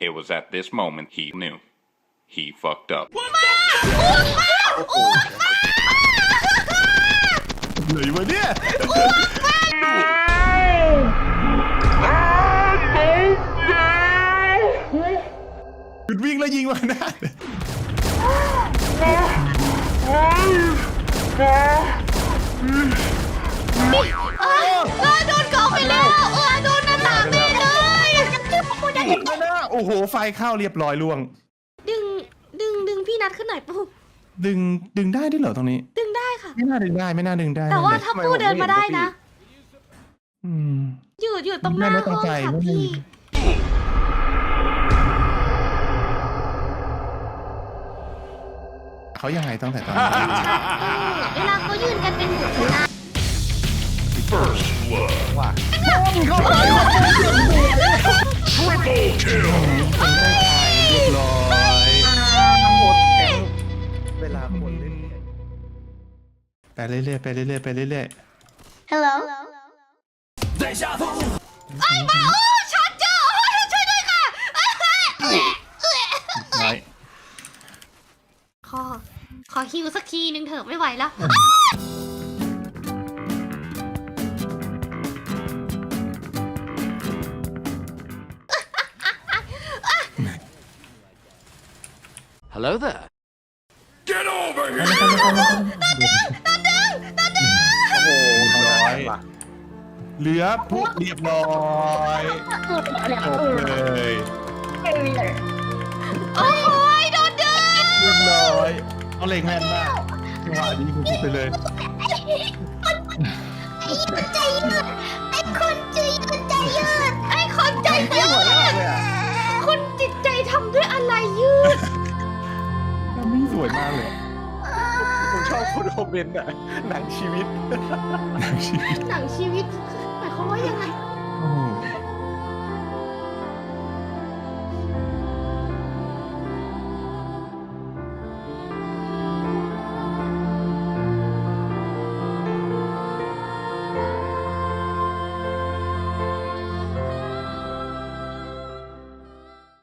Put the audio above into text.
It was at this moment he knew. He fucked up. No i ma nie! หยุดวิ่งแล้วยิงมันนะเออโดนเกาะไปแล้วเออโดนหน้าต่างแน่เลยไม่น่าโอ้โห ไฟเข้าเรียบร้อยล่วง ดึงดึงดึงพี่นัดขึ้นหน่อยปุ๊บดึงดึงได้ด้วยเหรอตรงนี้ ดึงได้ค่ะ ไม่น่าดึงได้ไม่น่าดึงได้แต่ว่านั่นแหละถ้าปูเดินมาได้นะ อืม อยู่อยู่ตรงหน้าไม่ห้ต้อองงใจค่ะไม่พี่ เขายังไงตั้งแต่ตอนนี้เวลาเขายืนกันเป็นหมู่คณะ First blood. เรียบร้อยเวลาคนเล่นไปเรื่อยๆไปเรื่อยๆไปเรื่อย Hello ไอ้บ้าโอ้ฉันเจอเฮ้ยช่วยด้วยค่ะเอ้ยเอ้ยเอ้ย ๆน้อย ขอ ขอฮิวสักทีนึงเถอะไม่ไหวแล้ว Hello there. Get over here! ร้อยเหลือผู้เรียบร้อยจบเลย โอ้ยโด เอาเล็งแม่นมากจังหวะนี้กูไปเลยใจยืดไอ้คนใจยืดใจยืดไอ้คนใจยืดคุณจิตใจทำด้วยอะไรยืดทำไม่สวยมากเลยผมชอบคนคอมเมนต์อะหนังชีวิต หนังชีวิตหนังชีวิตหมายความว่ายังไง โอ้โห